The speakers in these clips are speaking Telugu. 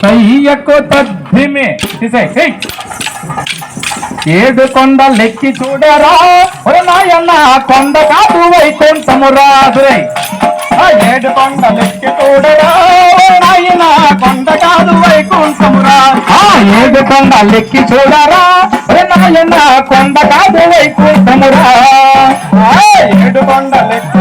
కయ్యకు తద్దిమే. ఏడు కొండ లెక్కి చూడరా. నాయన్న కొండ కాదు వైకుంఠమురా దురై ఏడు కొండ లెక్కి చూడరా. నాయన కొండ కాదు వైకుంఠమురా ఆ ఏడు కొండ లెక్కి చూడరా. నాయన కొండ కాదు వైకుంఠమురా ఆ ఏడు కొండ లెక్కి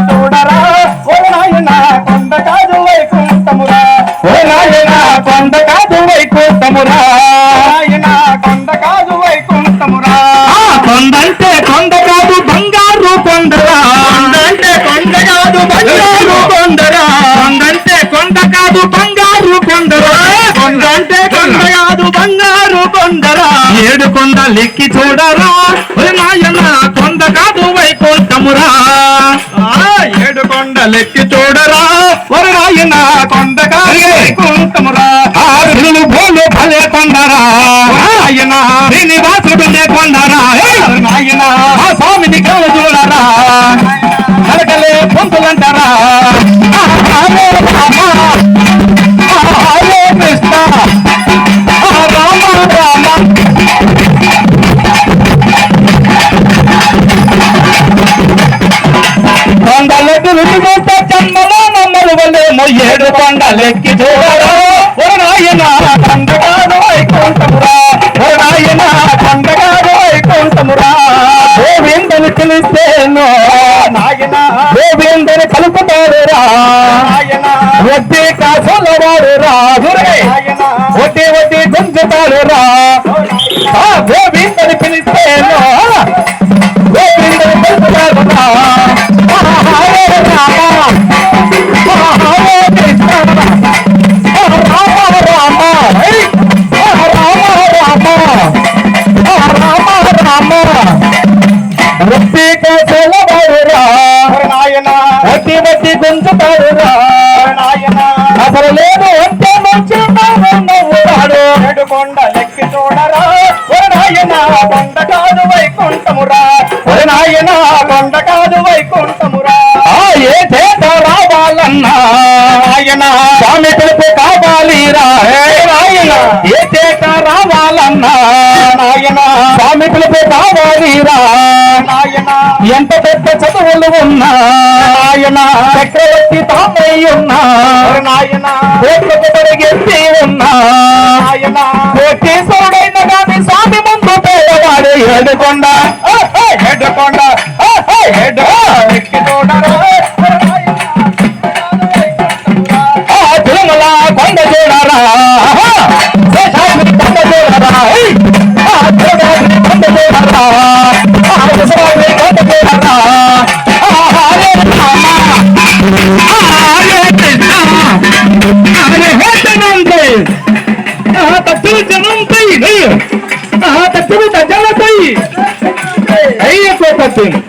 కొండంటే కొండ కాదు బంగారు కొండరా. కొండంటే కొండ కాదు బంగారు కొండరా. కొండంటే కొండ కాదు బంగారు కొండరా. కొండంటే కొండ కాదు బంగారు కొండరా. ఏడు కొండ లెక్కి చూడరా నాయన కొండ కాదు వైకుంఠమురా. ఏడు కొండ లెక్కి చూడరా. ఒరే నాయన కొండ కాదు వైకుంఠమురా. భూలు భలే కొండరా. ఆయన శ్రీనివాసుడు కొండరా. కలకలే పొందులంటారా? హరే రామ కృష్ణ రామ. రామ కొండలెక్కి నమ్మలు వల్లే మొయ్యేడు కొండలెక్కి చూడరా. వడ్డీ కాసుల వాడు రా వడ్డీ వడ్డీ గుంజుతాడు రా ఆ గోవిందని పిలిస్తేనో గోవిందని కలుపుతాడు రా వడ్డీ వడ్డీ అసలు లేదు అంటే మంచి నవ్వురాడు కొండ లెక్కి చూడరా. నాయన కొండ కాదు వైకుంఠమురా. ఓ నాయన కొండ కాదు వైకుంఠమురా. ఆ ఏ చేత రావాలన్నా? ఆయన స్వామి పిలుపు కావాలిరా హే నాయన ఏ చేత రావాలన్నా? నాయన స్వామి పిలుపు కావాలిరా. నాయన ఎంత పెద్ద చదువులు ఉన్నా? నాయన చక్రవర్తి తామై ఉన్నా. నాయన కోట్లకు పరిగెత్తి ఉన్నా. నాయన కోటీశ్వరుడైన Ah, tá tudo da dela, tá aí. Aí, é coitadinho.